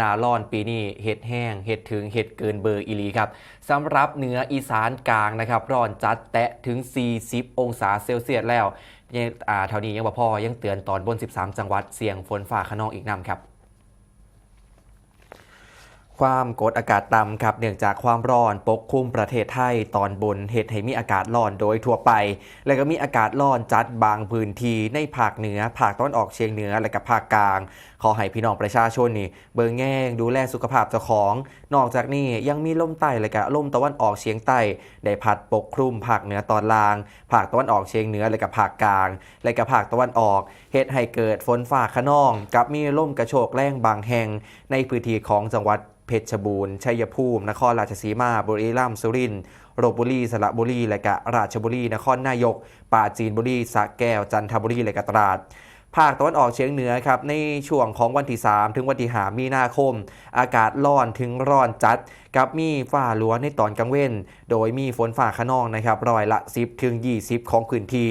นาล่อนปีนี้เห็ดแห้งเห็ดถึงเห็ดเกินเบอร์อีลีครับสำหรับเหนืออีสานกลางนะครับร้อนจัดแตะถึง 40 องศาเซลเซียสแล้วเนี่ยอ่าเท่านี้ยังบ่พอยังเตือนตอนบน 13 จังหวัดเสี่ยงฝนฝ่าขนองอีกนำครับ ความกดอากาศต่ำครับเนื่องจากความร้อนปกคลุมประเทศไทยตอนบนเหตุให้มีอากาศร้อนโดยทั่วไป และก็มีอากาศร้อนจัดบางพื้นที่ในภาคเหนือภาคตะวันออกเฉียงเหนือและก็ภาคกลาง ขอให้พี่น้องประชาชนนี่เบิ่งแง่งดูแลสุขภาพเจ้าของ นอกจากนี้ยังมีลมใต้และก็ลมตะวันออกเฉียงใต้ได้พัดปกคลุมภาคเหนือตอนล่าง ภาคตะวันออกเฉียงเหนือและก็ภาคกลาง และก็ภาคตะวันออกเฮ็ดให้เกิดฝนฟ้าขนอง กับมีลมกระโชกแรงบางแห่งในพื้นที่ของจังหวัดเพชรบูรณ์ชัยภูมิ นครราชสีมา บุรีรัมย์สุรินทร์ลบบุรีสระบุรีและกะราชบุรีนครนายกปราจีนบุรีสระแก้วจันทบุรีและกะตราด ภาคตะวันออกเฉียงเหนือครับในช่วงของวันที่ 3 ถึงวันที่5มีนาคม อากาศร้อนถึงร้อนจัด กับมีฝ้าหลัวในตอนกลางเว้น โดยมีฝนฝ่าขนองนะครับร้อยละ 10 ถึง 20 ของพื้นที่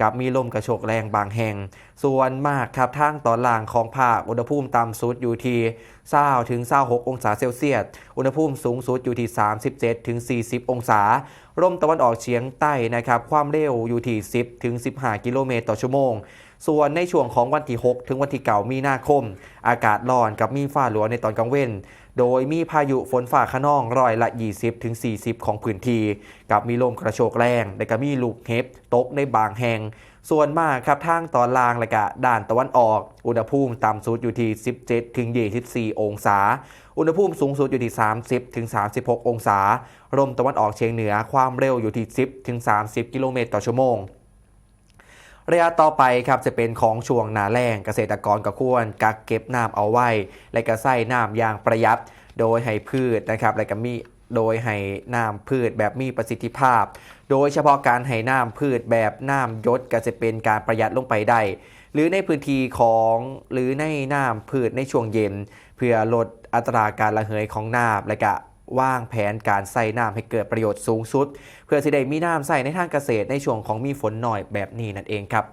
กับมีลมกระโชกแรงบางแห่ง ส่วนมากครับทางตอนล่างของภาคอุณหภูมิต่ำสุดอยู่ที่20ถึง26องศาเซลเซียส อุณหภูมิสูงสุดอยู่ที่ 37ถึง40 องศาลมตะวันออกเฉียงใต้นะครับความเร็วอยู่ที่ 10ถึง15 กิโลเมตรต่อชั่วโมง ส่วนในช่วงของวันที่ 6 ถึงวันที่9มีนาคม อากาศร้อนกับมีฟ้าหลวในตอนกลางเว้น โดยมีพายุฝนฝ่าขนองร้อยละ 20 ถึง 40 ของพื้นที่กับมีลมกระโชกแรง และก็มีลูกเห็บตกในบางแห่ง ส่วนมากครับทางตอนล่างและก็ด่านตะวันออก อุณหภูมิต่ำสุดอยู่ที่ 17 ถึง 24 องศา อุณหภูมิสูงสุดอยู่ที่ 30 ถึง 36 องศาลมตะวันออกเฉียงเหนือความเร็วอยู่ที่ 10 ถึง 30 กิโลเมตรต่อชั่วโมง ระยะต่อไปครับจะเป็นของช่วงนาแรงเกษตรกรก็ควรกักเก็บน้ำเอาไว้ และก็ใส่น้ำอย่างประหยัด โดยให้พืชนะครับและก็มีโดยให้น้ำพืชแบบมีประสิทธิภาพ โดยเฉพาะการให้น้ำพืชแบบน้ำยศก็จะเป็นการประหยัดลงไปได้ หรือในพื้นที่ของหรือในน้ำพืชในช่วงเย็น เพื่อลดอัตราการระเหยของน้ำและก็ วางแผนการใส่น้ำให้เกิดประโยชน์สูงสุด เพื่อสิได้มีน้ำใส่ในทางเกษตรในช่วงของมีฝนหน่อยแบบนี้นั่นเองครับ